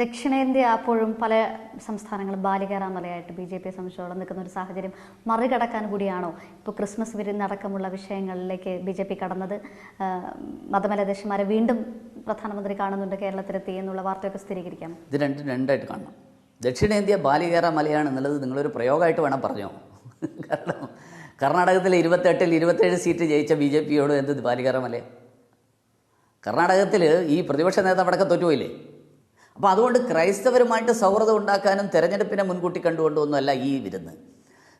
ദക്ഷിണേന്ത്യ അപ്പോഴും പല സംസ്ഥാനങ്ങളും ബാലികാറാമലയായിട്ട് ബി ജെ പിയെ സംബന്ധിച്ചോളം നിൽക്കുന്ന ഒരു സാഹചര്യം മറികടക്കാൻ കൂടിയാണോ? ഇപ്പോൾ ക്രിസ്മസ് വിരുന്നടക്കമുള്ള വിഷയങ്ങളിലേക്ക് ബി ജെ പി കടന്നത്. മതമലദേശന്മാരെ വീണ്ടും പ്രധാനമന്ത്രി കാണുന്നുണ്ട് കേരളത്തിലെത്തി എന്നുള്ള വാർത്തയൊക്കെ സ്ഥിരീകരിക്കാം. ഇത് രണ്ടും രണ്ടായിട്ട് കാണണം. ദക്ഷിണേന്ത്യ ബാലികേറ മലയാണ് എന്നുള്ളത് നിങ്ങളൊരു പ്രയോഗമായിട്ട് വേണം പറഞ്ഞോ? കാരണം കർണാടകത്തിലെ ഇരുപത്തെട്ടിൽ ഇരുപത്തേഴ് സീറ്റ് ജയിച്ച ബി ജെ പിയോട് എന്ത് ബാലികേറ മല കർണാടകത്തിൽ ഈ പ്രതിപക്ഷ നേതാവ് അടക്കം തോറ്റുപോയില്ലേ? അപ്പോൾ അതുകൊണ്ട് ക്രൈസ്തവരുമായിട്ട് സൗഹൃദം ഉണ്ടാക്കാനും തിരഞ്ഞെടുപ്പിനെ മുൻകൂട്ടി കണ്ടുകൊണ്ടൊന്നുമല്ല ഈ വിരുന്ന്.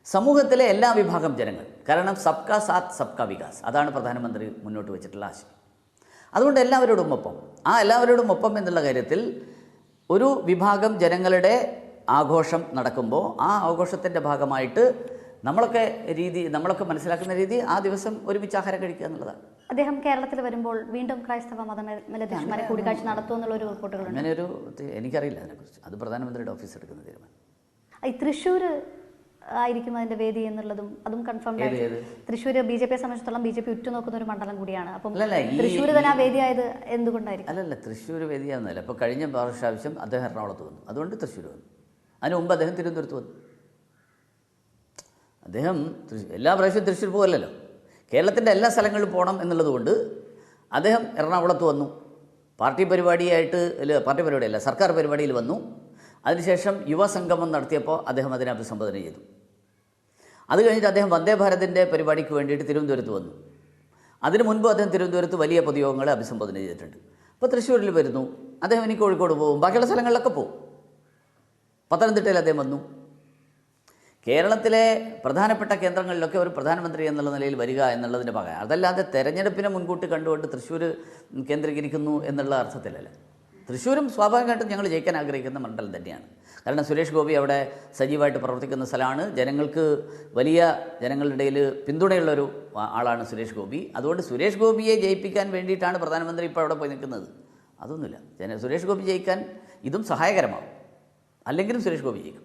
സമൂഹത്തിലെ എല്ലാ വിഭാഗം ജനങ്ങൾ കാരണം സബ്കാ സാത്ത് സബ്കാ വികാസ് അതാണ് പ്രധാനമന്ത്രി മുന്നോട്ട് വെച്ചിട്ടുള്ള ആശയം. അതുകൊണ്ട് എല്ലാവരോടും ഒപ്പം ആ എല്ലാവരോടും ഒപ്പം എന്നുള്ള കാര്യത്തിൽ ഒരു വിഭാഗം ജനങ്ങളുടെ ആഘോഷം നടക്കുമ്പോൾ ആ ആഘോഷത്തിന്റെ ഭാഗമായിട്ട് നമ്മളൊക്കെ രീതി നമ്മളൊക്കെ മനസ്സിലാക്കുന്ന രീതി ആ ദിവസം ഒരുമിച്ച് ആഹാരം കഴിക്കുക എന്നുള്ളതാണ്. അദ്ദേഹം കേരളത്തിൽ വരുമ്പോൾ വീണ്ടും ക്രൈസ്തവ മതമലദേശന്മാരെ കൂടിക്കാഴ്ച നടത്തുമെന്നുള്ള ഒരു റിപ്പോർട്ടുകൾ അങ്ങനെ ഒരു എനിക്കറിയില്ല അതിനെക്കുറിച്ച്. അത് പ്രധാനമന്ത്രിയുടെ ഓഫീസ് എടുക്കുന്ന തീരുമാനം. ഈ തൃശ്ശൂർ ആയിരിക്കും അതിന്റെ വേദി എന്നുള്ളതും അതും കൺഫേം തൃശ്ശൂർ ബി ജെ പിയെ സംബന്ധിച്ചിടത്തോളം ബി ജെ പി ഉറ്റുനോക്കുന്ന ഒരു മണ്ഡലം കൂടിയാണ്. അപ്പം തൃശ്ശൂർ തന്നെ ആ വേദിയായത് എന്തുകൊണ്ടായിരിക്കും? അല്ലല്ല തൃശ്ശൂർ വേദിയാവുന്നതല്ല. ഇപ്പോൾ കഴിഞ്ഞ പ്രാവശ്യം അദ്ദേഹം എറണാകുളത്ത് വന്നു. അതുകൊണ്ട് തൃശ്ശൂർ വന്നു. അതിന് മുമ്പ് അദ്ദേഹം തിരുവനന്തപുരത്ത് വന്നു. അദ്ദേഹം എല്ലാ പ്രാവശ്യവും തൃശ്ശൂർ പോകല്ലല്ലോ കേരളത്തിന്റെ എല്ലാ സ്ഥലങ്ങളിലും പോകണം എന്നുള്ളതുകൊണ്ട് അദ്ദേഹം എറണാകുളത്ത് വന്നു. പാർട്ടി പരിപാടിയായിട്ട് അല്ല പാർട്ടി പരിപാടിയല്ല സർക്കാർ പരിപാടിയിൽ വന്നു. അതിനുശേഷം യുവസംഗമം നടത്തിയപ്പോൾ അദ്ദേഹം അതിനെ അഭിസംബോധന ചെയ്തു. അത് കഴിഞ്ഞിട്ട് അദ്ദേഹം വന്ദേ ഭാരതിന്റെ പരിപാടിക്ക് വേണ്ടിയിട്ട് തിരുവനന്തപുരത്ത് വന്നു. അതിനു മുൻപ് അദ്ദേഹം തിരുവനന്തപുരത്ത് വലിയ പൊതുയോഗങ്ങളെ അഭിസംബോധന ചെയ്തിട്ടുണ്ട്. അപ്പോൾ തൃശ്ശൂരിൽ വരുന്നു. അദ്ദേഹം ഇനി കോഴിക്കോട് പോകും. ബാക്കിയുള്ള സ്ഥലങ്ങളിലൊക്കെ പോകും. പത്തനംതിട്ടയിൽ അദ്ദേഹം വന്നു. കേരളത്തിലെ പ്രധാനപ്പെട്ട കേന്ദ്രങ്ങളിലൊക്കെ ഒരു പ്രധാനമന്ത്രി എന്നുള്ള നിലയിൽ വരിക എന്നുള്ളതിന്റെ ഭാഗം അതല്ലാതെ തെരഞ്ഞെടുപ്പിനെ മുൻകൂട്ടി കണ്ടുകൊണ്ട് തൃശ്ശൂർ കേന്ദ്രീകരിക്കുന്നു എന്നുള്ള അർത്ഥത്തിലല്ല. തൃശ്ശൂരും സ്വാഭാവികമായിട്ടും ഞങ്ങൾ ജയിക്കാൻ ആഗ്രഹിക്കുന്ന മണ്ഡലം തന്നെയാണ്. കാരണം സുരേഷ് ഗോപി അവിടെ സജീവമായിട്ട് പ്രവർത്തിക്കുന്ന സ്ഥലമാണ്. ജനങ്ങൾക്ക് വലിയ ജനങ്ങളുടെ ഇടയിൽ പിന്തുണയുള്ളൊരു ആളാണ് സുരേഷ് ഗോപി. അതുകൊണ്ട് സുരേഷ് ഗോപിയെ ജയിപ്പിക്കാൻ വേണ്ടിയിട്ടാണ് പ്രധാനമന്ത്രി ഇപ്പോൾ അവിടെ പോയി നിൽക്കുന്നത്. അതൊന്നുമില്ല. ജന സുരേഷ് ഗോപി ജയിക്കാൻ ഇതും സഹായകരമാകും. അല്ലെങ്കിലും സുരേഷ് ഗോപി ജയിക്കും.